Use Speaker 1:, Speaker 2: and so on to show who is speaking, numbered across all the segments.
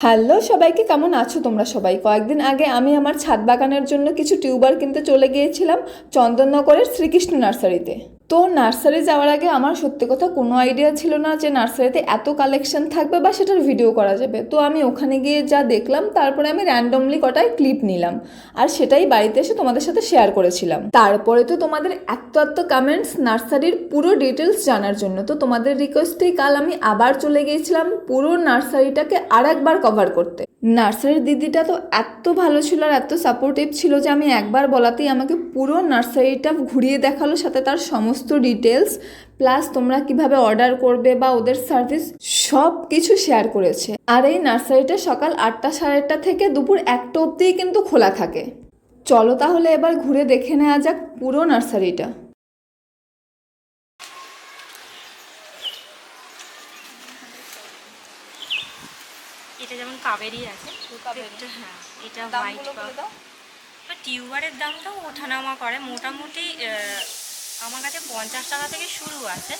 Speaker 1: Hello সবাইকে, কেমন আছো তোমরা সবাই? কয়েকদিন আগে আমি আমার ছাদ বাগানের জন্য কিছু টিউবার কিনতে চলে গিয়েছিলাম চন্দননগরের শ্রীকৃষ্ণ নার্সারিতে। তো নার্সারি যাওয়ার আগে আমার সত্যি কথা কোনো আইডিয়া ছিল না যে নার্সারিতে এত কালেকশন থাকবে বা সেটার ভিডিও করা যাবে। তো আমি ওখানে গিয়ে যা দেখলাম, তারপরে আমি র্যান্ডমলি কটায় ক্লিপ নিলাম আর সেটাই বাড়িতে এসে তোমাদের সাথে শেয়ার করেছিলাম। তারপরে তো তোমাদের এত এত কমেন্টস নার্সারির পুরো ডিটেলস জানার জন্য। তো তোমাদের রিকোয়েস্টেই কাল আমি আবার চলে গিয়েছিলাম পুরো নার্সারিটাকে আর একবার কভার করতে। নার্সারির দিদিটা তো এত ভালো ছিল আর এত সাপোর্টিভ ছিল যে আমি একবার বলাতেই আমাকে পুরো নার্সারিটা ঘুরিয়ে দেখাল, সাথে তার সমস্ত ডিটেলস প্লাস তোমরা কীভাবে অর্ডার করবে বা ওদের সার্ভিস সব কিছু শেয়ার করেছে। আর এই নার্সারিটা সকাল আটটা সাড়ে আটটা থেকে দুপুর একটা অবধিই কিন্তু খোলা থাকে। চলো তাহলে এবার ঘুরে দেখে নেওয়া যাক পুরো নার্সারিটা।
Speaker 2: এটা যেমন কাবেরি আছে হ্যাঁ এটা হোয়াইট টিউবারের দামটাও ওঠানামা করে। মোটামুটি আমার কাছে পঞ্চাশ টাকা থেকে শুরু আছে।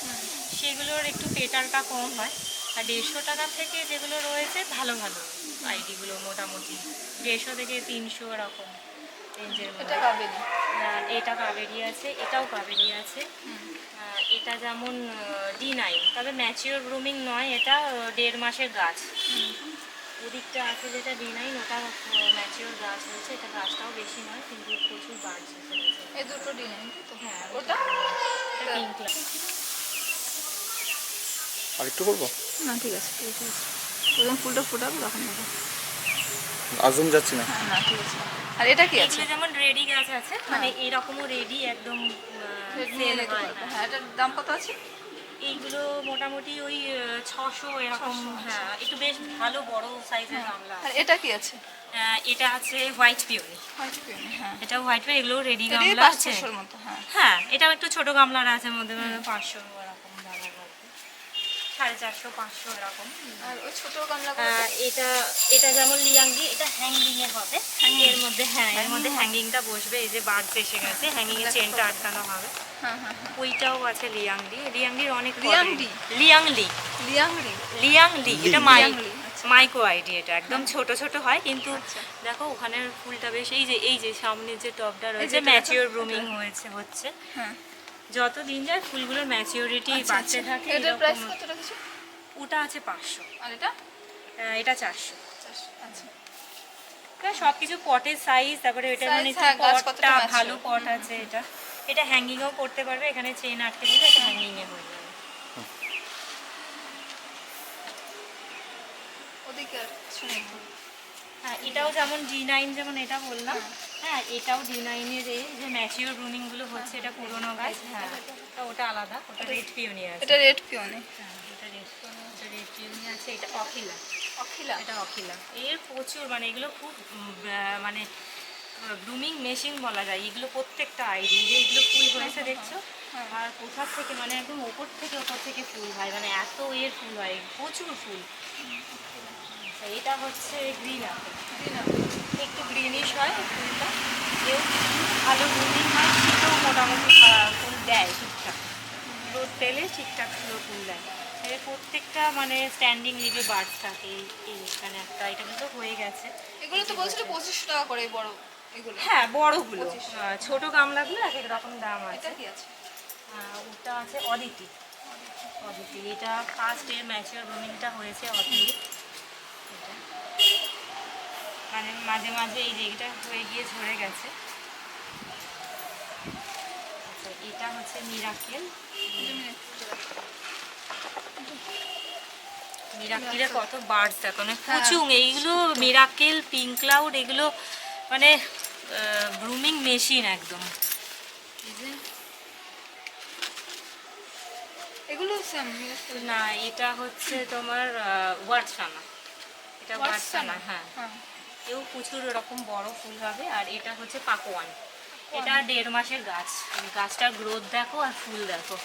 Speaker 2: সেগুলোর একটু পেটারটা কম হয়। আর দেড়শো টাকা থেকে যেগুলো রয়েছে ভালো ভালো আইডিগুলো মোটামুটি। দেড়শো থেকে তিনশো এরকম রেঞ্জের এটা কাবেরি। আছে এটাও কাবেরি আছে। এটা যেমন ডি নাইন তবে ম্যাচিওর গ্রুমিং নয় এটা দেড় মাসের গাছ। ওদিকটা আছে যেটা ডি নাইন ওটা ম্যাচিওর গাছ হয়েছে এটা গাছটাও বেশি নয় কিন্তু প্রচুর বাড়ছে
Speaker 1: এই দুটো ডিজাইন
Speaker 2: হ্যাঁ
Speaker 1: ওটা?
Speaker 2: পিঙ্ক
Speaker 3: আর একটু করব?
Speaker 1: না ঠিক আছে ঠিক আছে। যখন ফুলটা ফুটাবে তখন দেবো।
Speaker 3: আজম যাচ্ছি না?
Speaker 1: হ্যাঁ না ঠিক আছে। আর এটা কি আছে?
Speaker 2: যেমন রেডি গাছ আছে মানে এরকমও রেডি একদম সেল হয় হ্যাঁ।
Speaker 1: হ্যাঁ এটার দাম কত আছে?
Speaker 2: এইগুলো মোটামুটি ওই ছশো এরকম। হ্যাঁ। একটু বেশ ভালো বড় সাইজের গামলা।
Speaker 1: আর এটা কি আছে?
Speaker 2: আহ, এটা আছে হোয়াইট পিওনি
Speaker 1: হ্যাঁ।
Speaker 2: এটা হোয়াইট পিওনি এগুলো রেডি গামলা আছে।
Speaker 1: হ্যাঁ।
Speaker 2: হ্যাঁ এটাও একটু ছোট গামলার আছে মধ্যে পাঁচশো সাড়ে চারশো পাঁচশো এরকম।
Speaker 1: আর ওই ছোট গামলা
Speaker 2: এটা এটা যেমন লিয়াঙ্গি এটা হ্যাঙ্গিং এর হবে এর মধ্যে হ্যাঁ এর মধ্যে হ্যাঙ্গিংটা বসবে এই যে বার্ডস এসে গেছে হ্যাঙ্গিং এর চেনটা আটকানো হবে।
Speaker 1: হ্যাঁ হ্যাঁ হ্যাঁ।
Speaker 2: ওইটাও আছে লিয়াংলি লিয়াংলির অনেক
Speaker 1: লিয়াংলি?
Speaker 2: লিয়াংলি
Speaker 1: লিয়াংরি
Speaker 2: লিয়াংলি এটা মাই
Speaker 1: লিয়াংলি, আচ্ছা।
Speaker 2: মাইক্রো আইডি এটা একদম ছোট ছোট হয় কিন্তু দেখো ওখানের ফুলটা বেশ এই যে এই যে সামনে যে টপটা রয়েছে ম্যাচিওর ব্রুমিং হয়েছে হচ্ছে।
Speaker 1: হ্যাঁ।
Speaker 2: যত দিন যায় ফুলগুলোর ম্যাচিওরিটি বাড়তে থাকে
Speaker 1: এটার প্রাইস কত রেখেছো?
Speaker 2: ওটা আছে পাঁচশো।
Speaker 1: আর এটা?
Speaker 2: এটা চারশো।
Speaker 1: আচ্ছা।
Speaker 2: সব কিছু পটের সাইজ তারপরে এটা মানে
Speaker 1: হ্যাঁ,
Speaker 2: পটটা ভালো পট আছে এটা। এটা হ্যাঙ্গিংও করতে পারবে এখানে চেন আটকে দিলে এটা হ্যাঙ্গিং এ হয়ে যাবে।
Speaker 1: ওদিকে আর শুনে
Speaker 2: হ্যাঁ এটাও যেমন ডি নাইন যেমন এটা বললাম হ্যাঁ এটাও ডি নাইনের এই যে ম্যাচিওরগুলো হচ্ছে এটা পুরোনো গাছ। হ্যাঁ ওটা আলাদা ওটা রেড পিওনিয়ার আছে।
Speaker 1: এটা রেড পিওনে
Speaker 2: হ্যাঁ এটা রেড এটা রেড পিওনিয়ার আছে এটা অখিলা
Speaker 1: অখিলা
Speaker 2: এটা অখিলা এর প্রচুর মানে এগুলো খুব মানে গ্রুমিং মেশিন বলা যায়। এগুলো প্রত্যেকটা আইডি যে এগুলো ফুল হয়েছে দেখছ? আর কোথা থেকে মানে একদম ওপর থেকে ওপর থেকে ফুল হয়। মানে এত এর ফুল হয় প্রচুর ফুল। এটা হচ্ছে গ্রিন আপেল একটু গ্রিনিশ হয় ফুলটা। কেউ ভালো গ্রিনিং হয় শীতেও মোটামুটি ফুল দেয় ঠিকঠাক। রোদ পেলে ঠিকঠাক ফুল ফুল দেয়। এর প্রত্যেকটা মানে স্ট্যান্ডিং লিভে বার্ড থাকে এই- এই এখানে একটা এটা কিন্তু হয়ে গেছে।
Speaker 1: এগুলো তো বলছিল পঁচিশশো টাকা করে বড় এগুলো।
Speaker 2: হ্যাঁ বড়গুলো। ছোট গামলাগুলো এক এক রকম দাম আছে।
Speaker 1: এটা কি আছে?
Speaker 2: ওটা আছে অদিতি অদিতি এটা ফার্স্ট এর ম্যাচিওর গ্রুমিংটা হয়েছে অদিতি এটা মানে মাঝে মাঝে এই এটা হয়ে গিয়ে ঝরে গেছে। আচ্ছা এটা হচ্ছে মিরাকেল। মিরাকেলে। কত বার্ডস দেখো মানে কুচুং এইগুলো মিরাকেল পিঙ্ক ক্লাউড এগুলো মানে গ্রুমিং মেশিন একদম।
Speaker 1: এগুলো
Speaker 2: না এটা হচ্ছে তোমার ওয়াটসানা এটা ওয়াটসানা হ্যাঁ। এও প্রচুর এরকম বড় ফুল হবে আর এটা হচ্ছে পাকোয়ান। এটা দেড় মাসের গাছ। গাছটার গ্রোথ দেখো আর ফুল দেখো।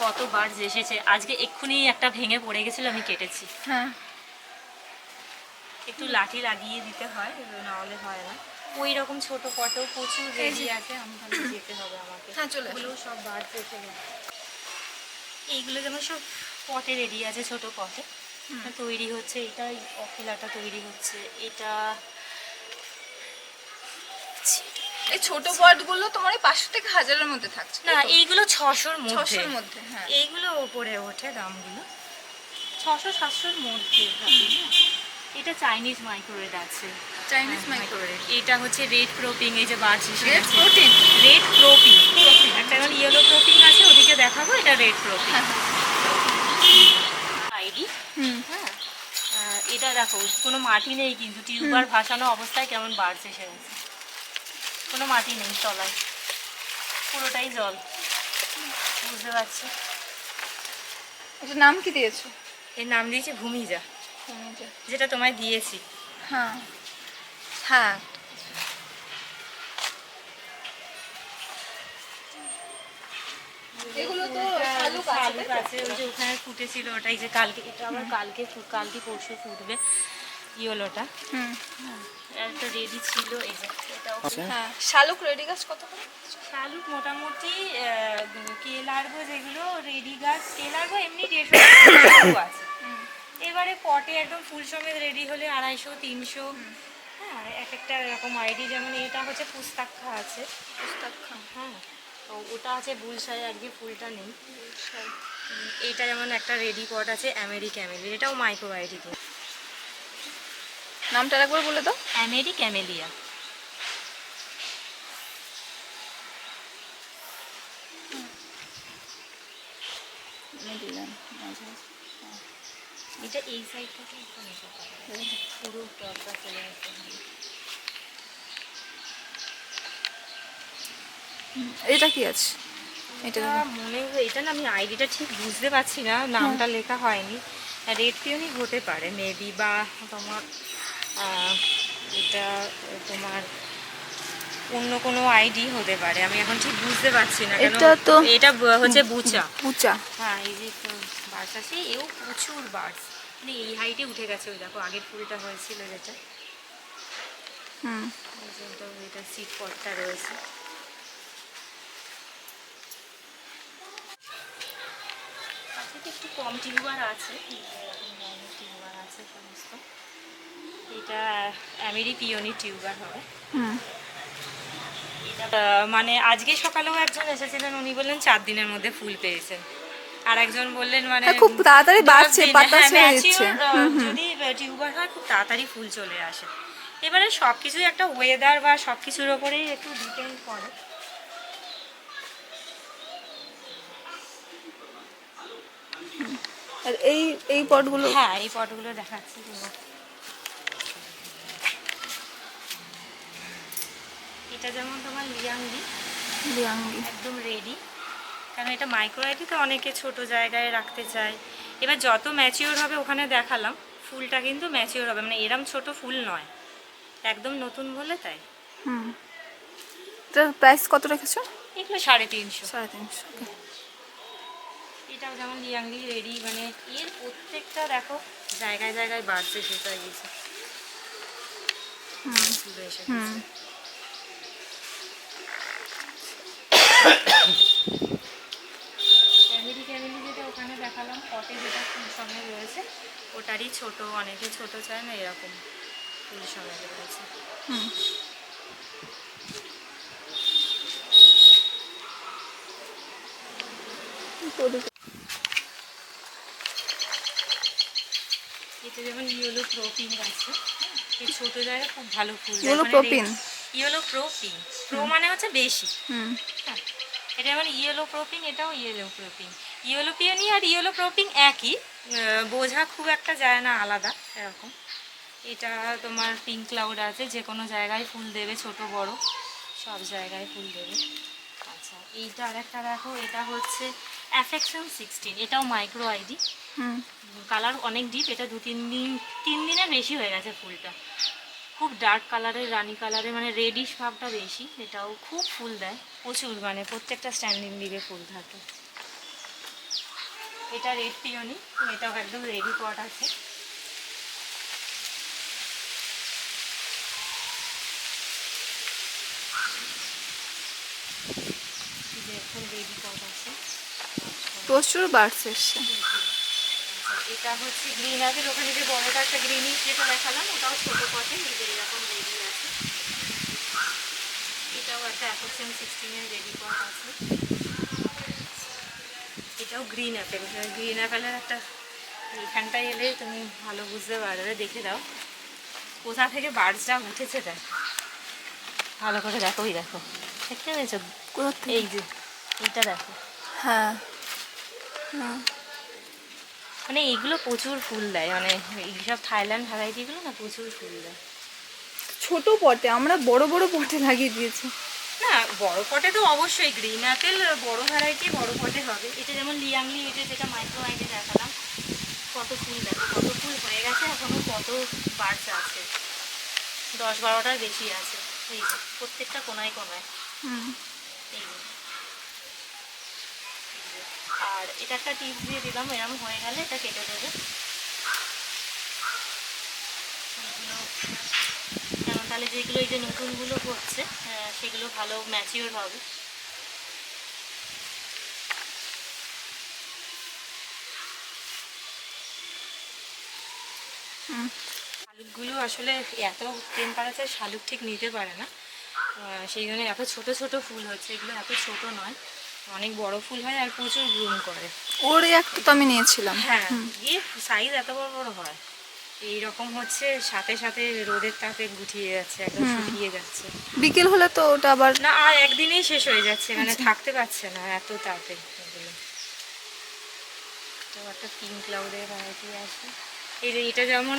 Speaker 2: কতবার এসেছে আজকে এক্ষুনি একটা ভেঙে পড়ে গেছিল আমি কেটেছি।
Speaker 1: হ্যাঁ।
Speaker 2: একটু লাঠি লাগিয়ে দিতে হয় নাহলে হয় না। ওই রকম ছোট পটেও প্রচুর রেডি আছে আমি তাহলে যেতে হবে আমাকে।
Speaker 1: হ্যাঁ, চলে
Speaker 2: এগুলো সব বার্ডস এসে এইগুলো যেমন সব পটে রেডি আছে ছোট পটে। তৈরি হচ্ছে এটা অকেলাটা তৈরি হচ্ছে এটা
Speaker 1: এই ছোট পটগুলো তোমার ওই পাঁচশো থেকে হাজারের মধ্যে থাকছে
Speaker 2: না এইগুলো ছশোর মধ্যে।
Speaker 1: ছশোর মধ্যে হ্যাঁ।
Speaker 2: এইগুলো ওপরে ওঠে দামগুলো। ছশো সাতশোর মধ্যে এটা চাইনিজ মাইক্রোওয়েভ আছে।
Speaker 1: চাইনিজ
Speaker 2: হ্যাঁ,
Speaker 1: মাইক্রোওয়েভ।
Speaker 2: এটা হচ্ছে রেড ক্রোপিং এই যে birch
Speaker 1: red protein?
Speaker 2: Red cropping একটা ইয়েলো ক্রোপিং আছে ওদিকে দেখাবো এটা রেড ক্রোপিং
Speaker 1: হুম।
Speaker 2: হ্যাঁ। এটা দেখো কোনো মাটি নেই কিন্তু টিউবার ভাসানো অবস্থায় কেমন বাড়ছে গেছে কোনো মাটি নেই তলায়। পুরোটাই জল। বুঝতে পারছি?
Speaker 1: এটার নাম কি দিয়েছ?
Speaker 2: এর নাম দিয়েছি ভূমিজা।
Speaker 1: ভূমিজা।
Speaker 2: যেটা তোমায় দিয়েছি।
Speaker 1: হ্যাঁ। হ্যাঁ। এগুলো তো শালুক আছে
Speaker 2: শালুক আছে ওই যে ওখানে ফুটেছিল ওটাই যে কালকে এটা আবার কালকে কালকে পরশু ফুটবে ইয়েলোটা।
Speaker 1: হুম।
Speaker 2: একটা রেডি ছিল এই যে
Speaker 3: আছে
Speaker 1: হ্যাঁ। শালুক রেডি গাছ কত করে?
Speaker 2: শালুক মোটামুটি কেলার্গো যেগুলো রেডি গাছ কেলার্গো এমনি দেড়শো আছে। এবারে পটে একদম ফুল সমেত রেডি হলে আড়াইশো তিনশো। হ্যাঁ এক একটা এরকম আইডি যেমন এটা হচ্ছে পুস্তাক্ষা আছে। পুস্তাক্ষা। হ্যাঁ। তো ওটা আছে বুলসাই আজকে ফুলটা নেই। এটা যেমন একটা রেডি পট আছে আমেরি ক্যামেলি এটাও মাইক্রো আইডি
Speaker 1: নামটা একবার বলে দাও।
Speaker 2: আমেরি ক্যামেলিয়া এটা এই একটু মেশো পুরো টপটা চলে আসছে
Speaker 1: এটা কি আছে? এটা
Speaker 2: মনে হয় এটা না আমি আইডিটা ঠিক বুঝতে পারছি না নামটা লেখা হয়নি। রেড পিওনি হতে পারে মেবি বা তোমার এটা তোমার অন্য কোনো আইডি হতে পারে আমি এখন ঠিক বুঝতে পারছি না
Speaker 1: এটা তো-
Speaker 2: এটা হচ্ছে বুচা।
Speaker 1: পুচা
Speaker 2: হ্যাঁ এই যে বার্স আছে এও প্রচুর বার্স মানে এই হাইটে উঠে গেছে ওই দেখো আগের ফুলটা হয়েছিল যেটা।
Speaker 1: হুম।
Speaker 2: এটা সিট পটটা রয়েছে। তো একটু কম টিউবার আছে। টিউবার আছে সমস্ত এটা অ্যামেরি পিওনি টিউবার হবে। মানে আজকে সকালেও একজন এসেছিলেন উনি বললেন চার দিনের মধ্যে ফুল পেয়েছেন। আর একজন বললেন মানে
Speaker 1: হ্যাঁ, খুব তাড়াতাড়ি বাড়ছে, পাতা
Speaker 2: হ্যাঁ,
Speaker 1: ছেড়ে
Speaker 2: mature, যদি টিউবার হয় খুব তাড়াতাড়ি ফুল চলে আসে। এবারে সব কিছুই একটা ওয়েদার বা সব কিছুর ওপরেই একটু ডিপেন্ড করে।
Speaker 1: আর এই এই পটগুলো?
Speaker 2: হ্যাঁ এই পটগুলো দেখাচ্ছি এটা যেমন তোমার লিয়াংলি
Speaker 1: লিয়াঙ্গি
Speaker 2: একদম রেডি কারণ এটা মাইক্রোওয়েভে অনেকে ছোট জায়গায় রাখতে চায়। এবার যত ম্যাচিওর হবে ওখানে দেখালাম ফুলটা কিন্তু ম্যাচিওর হবে। মানে এরম ছোট ফুল নয়। একদম নতুন বলে তাই।
Speaker 1: হুম। প্রাইস কত রেখেছো?
Speaker 2: এগুলো সাড়ে তিনশো।
Speaker 1: সাড়ে তিনশো.
Speaker 2: এটাও যেমন লিয়াংলি রেডি মানে এর প্রত্যেকটা দেখো জায়গায় জায়গায় বাড়ছে সেটা গেছে। গেছে।
Speaker 1: হুম।
Speaker 2: ফ্যামিলি ফ্যামিলি যেটা ওখানে দেখালাম পটে যেটা ফুল সঙ্গে রয়েছে ওটারই ছোট অনেকে ছোট চায় না এরকম ফুল সঙ্গে রয়েছে।
Speaker 1: হুম।
Speaker 2: এতে যেমন ইয়েলো প্রোপিন আছে এই ছোট জায়গায় খুব ভালো ফুল।
Speaker 1: Yellow propin?
Speaker 2: ইয়েলো প্রোপিন প্রো মানে হচ্ছে বেশি।
Speaker 1: হুম।
Speaker 2: হ্যাঁ এটা যেমন ইয়েলো প্রোপিং এটাও ইয়েলো প্রোপিং ইয়েলো পিওনি আর ইয়েলো প্রোপিং একই বোঝা খুব একটা যায় না আলাদা এরকম। এটা তোমার পিঙ্ক ক্লাউড আছে যে কোনো জায়গায় ফুল দেবে ছোট বড় সব জায়গায় ফুল দেবে। আচ্ছা এইটা আর একটা দেখো এটা হচ্ছে অ্যাফেকশন সিক্সটিন এটাও মাইক্রো আইডি কালার অনেক ডিপ এটা দু তিন দিন তিন দিনের বেশি হয়ে গেছে ফুলটা। খুব ডার্ক কালারের রানি কালারের মানে রেডিশ ভাবটা বেশি এটাও খুব ফুল দেয়। প্রচুর মানে প্রত্যেকটা স্ট্যান্ডিং দিকে ফুল থাকে। এটা রেড পিওনি এটাও একদম রেডি পট আছে।
Speaker 1: প্রচুর বাড়ছে এসছে
Speaker 2: এটা হচ্ছে গ্রিন অ্যাপেল ওখানে যে বড়টা একটা গ্রিনিশ যেটা দেখালাম ওটাও ছোটো পথে যে এরকম রেডি আছে। এটাও একটা অ্যাপোক্সেন সিক্সটিনের রেডি পট আছে। এটাও গ্রিন অ্যাপেল গ্রিন অ্যাপেলের একটা এখানটায় এলে তুমি ভালো বুঝতে পারবে দেখে দাও। কোথা থেকে বার্ডসটা উঠেছে দেখ। ভালো করে দেখো ওই দেখো। দেখতে পেয়েছ? এই যে এইটা দেখো।
Speaker 1: হ্যাঁ। হ্যাঁ
Speaker 2: মানে এইগুলো প্রচুর ফুল দেয় মানে এইসব থাইল্যান্ড ভ্যারাইটিগুলো না প্রচুর ফুল দেয়।
Speaker 1: ছোট পটে আমরা বড় বড় পটে লাগিয়ে দিয়েছি।
Speaker 2: না বড় পটে তো অবশ্যই গ্রিন অ্যাপেল বড় ভ্যারাইটি বড় পটে হবে। এটা যেমন লিয়াংলি এটা যেটা মাইক্রো আইডে দেখালাম কত ফুল দেখো কত ফুল হয়ে গেছে এখনও কত বাড়ছ আছে। দশ বারোটার বেশি আছে এই যে প্রত্যেকটা কোনায় কোনায়।
Speaker 1: হুম
Speaker 2: এই যে। এই যে। আর এটা একটা টিপ দিয়ে দিলাম এরকম হয়ে গেলে এটা কেটে দেবে। এইগুলো কেন তাহলে যেগুলো এই যে নতুনগুলো হচ্ছে আহ, সেগুলো ভালো ম্যাচিওর হবে। শালুকগুলো আসলে এত টেম্পারেচার শালুক ঠিক নিতে পারে না। সেই জন্য এত ছোট ছোট ফুল হচ্ছে এগুলো এত ছোট নয়। অনেক বড় ফুল হয় আর প্রচুর গ্রুম করে।
Speaker 1: ওর একটা তো আমি নিয়েছিলাম।
Speaker 2: হ্যাঁ গিয়ে সাইজ এত বড় বড় হয়। এই রকম হচ্ছে সাথে সাথে রোদের তাপে গুটিয়ে যাচ্ছে একদম শুকিয়ে যাচ্ছে।
Speaker 1: বিকেল হলে তো ওটা আবার
Speaker 2: না আর একদিনেই শেষ হয়ে যাচ্ছে মানে থাকতে পারছে না এত তাপে তো একটা পিঙ্ক ক্লাউডের ভ্যারাইটি আছে। এই যে এটা যেমন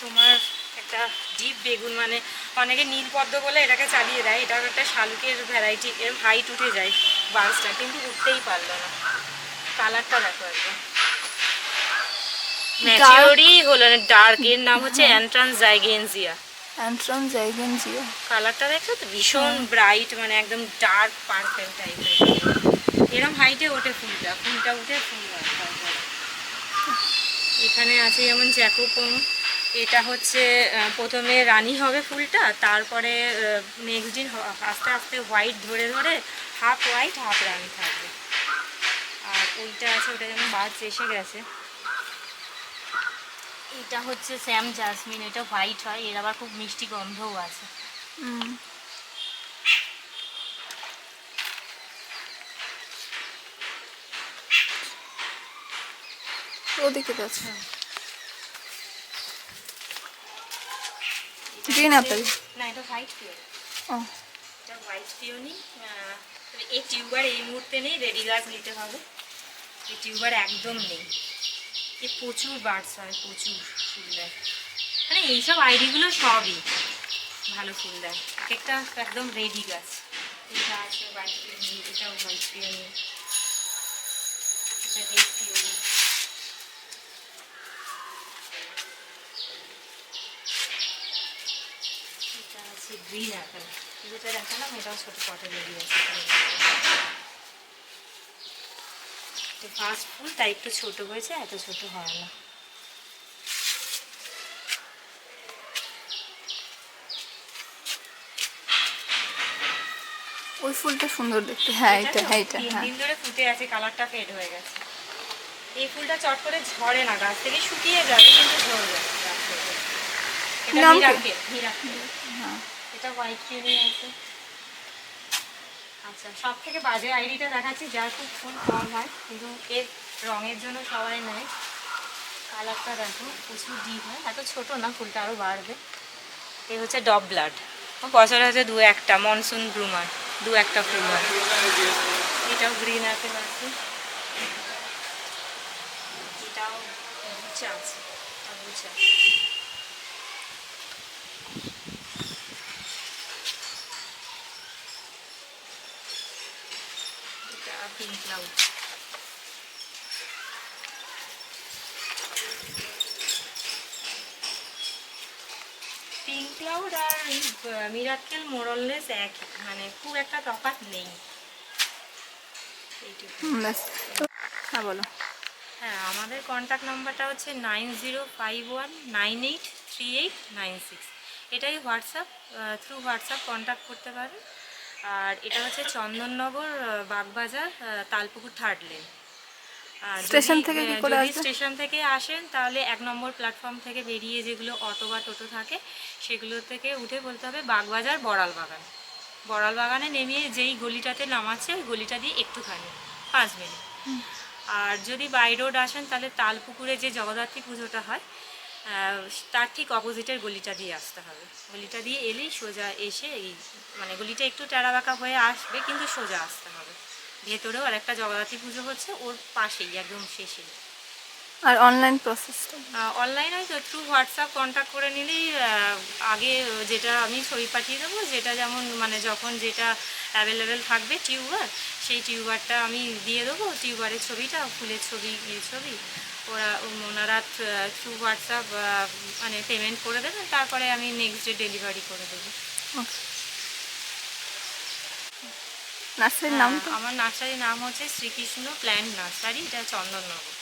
Speaker 2: তোমার একটা ডিপ বেগুন মানে অনেকে নীল পদ্ম বলে এটাকে চালিয়ে দেয়। এটা একটা শালুকের ভ্যারাইটি এর হাইট উঠে যায় বার্সটা কিন্তু উঠতেই পারল না। কালারটা দেখো একদম। ম্যাচিওরই হলো না ডার্ক এর নাম হচ্ছে অ্যান্ট্রান্স জাইগেনজিয়া
Speaker 1: অ্যান্ট্রাম জাইগেনজিয়া
Speaker 2: কালারটা দেখছ তো? ভীষণ ব্রাইট মানে একদম ডার্ক পার্পেল টাইপের হাইটে ওঠে ফুলটা ফুলটা উঠে ফুল হয়। এখানে আছে যেমন জ্যাকোপম এটা হচ্ছে প্রথমে রানি হবে ফুলটা তারপরে নেক্সট দিন আস্তে আস্তে হোয়াইট ধরে ধরে হাফ হোয়াইট হাফ রানি থাকবে। আর ওইটা আছে ওটা যেমন বাজ এসে গেছে। এটা হচ্ছে স্যাম জাসমিন এটা হোয়াইট হয় এর আবার খুব মিষ্টি গন্ধও আছে।
Speaker 1: ওদিকে তো গ্রিন অ্যাপেল
Speaker 2: না এটা হোয়াইট পিওর
Speaker 1: ও।
Speaker 2: এটা হোয়াইট পিওনি এই টিউবার এই মুহূর্তে নেই রেডি গাছ নিতে হবে। এই টিউবার একদম নেই। এ প্রচুর বার্ডস হয় প্রচুর ফুল দেয়। মানে এইসব আইডিগুলো সবই ভালো ফুল দেয়। এক একটা একদম রেডি গাছ এটা আছে হোয়াইট পিওনি এটাও হোয়াইট পিওনি এটা রেড আছে গ্রিন অ্যাপেল যেটা দেখালাম এটাও ছোটো পটে বেরিয়ে আছে তো ফার্স্ট ফুল তাই একটু ছোট হয়েছে এত ছোট হয় না।
Speaker 1: ওই ফুলটা সুন্দর দেখতে। হ্যাঁ এটা হ্যাঁ এটা হ্যাঁ।
Speaker 2: দিন ধরে ফুটে আছে কালারটা ফেড হয়ে গেছে। এই ফুলটা চট করে ঝরে না গাছ থেকে শুকিয়ে যাবে কিন্তু ঝরবে গাছ থেকে। এটা? মিরাকেল মিরাকেল
Speaker 1: হ্যাঁ।
Speaker 2: এটা হোয়াইট কিউরি আছে। আচ্ছা সব থেকে বাজে আইডিটা দেখাচ্ছি, যার খুব ফুল কম হয়, কিন্তু এর রঙের জন্য সবাই নেয়। কালারটা দেখো, প্রচুর ডিপ হয়, এত ছোট না, ফুলটা আরও বাড়বে। এই হচ্ছে ডব ব্লাড বছরে হচ্ছে দু একটা মনসুন ব্লুমার দু একটা ফুল এটাও গ্রিন অ্যাপেল আছে। এটাও বুচা আছে বুচা এটা পিঙ্ক ক্লাউড পিঙ্ক ক্লাউড আর মিরাক্কেল মোরললেস একই মানে খুব একটা তফাৎ নেই।
Speaker 1: হ্যাঁ বলো।
Speaker 2: হ্যাঁ আমাদের কন্ট্যাক্ট নাম্বারটা হচ্ছে nine zero five one nine eight three eight nine six এটাই হোয়াটসঅ্যাপ থ্রু হোয়াটসঅ্যাপ কন্ট্যাক্ট করতে পারেন আর এটা হচ্ছে Chandannagar Bagbazar Talpukur third lane
Speaker 1: station থেকে কি করে
Speaker 2: যদি স্টেশন থেকে আসেন তাহলে এক নম্বর প্ল্যাটফর্ম থেকে বেরিয়ে যেগুলো অটো বা টোটো থাকে সেগুলো থেকে উঠে বলতে হবে বাগবাজার বড়াল বাগান। বড়াল বাগানে নেমে যেই গলিটাতে নামাচ্ছে ওই গলিটা দিয়ে একটুখানি পাঁচ মিনিট। আর যদি বাই রোড আসেন তাহলে তালপুকুরে যে জগদ্ধাত্রী পুজোটা হয় তার ঠিক অপোজিটের গলিটা দিয়ে আসতে হবে। গলিটা দিয়ে এলেই সোজা এসে এই মানে গলিটা একটু টেরাবাঁকা হয়ে আসবে কিন্তু সোজা আসতে হবে। ভেতরেও আর একটা জগদ্ধাত্রী পুজো হচ্ছে ওর পাশেই একদম শেষেই।
Speaker 1: আর অনলাইন প্রসেসটা
Speaker 2: অনলাইনে তো থ্রু হোয়াটসঅ্যাপ কন্ট্যাক্ট করে নিলেই আগে যেটা আমি ছবি পাঠিয়ে দেবো যেটা যেমন মানে যখন যেটা অ্যাভেলেবেল থাকবে টিউবার সেই টিউবারটা আমি দিয়ে দেবো। টিউবারের ছবিটা ফুলের ছবি ইয়ে ছবি ওরা ওনারা থ্রু হোয়াটসঅ্যাপ মানে পেমেন্ট করে দেবেন তারপরে আমি নেক্সট ডে ডেলিভারি করে দেবো।
Speaker 1: নার্সারির নাম
Speaker 2: হ্যাঁ, আমার নার্সারির নাম হচ্ছে শ্রীকৃষ্ণ প্ল্যান্ট নার্সারি এটা চন্দননগর।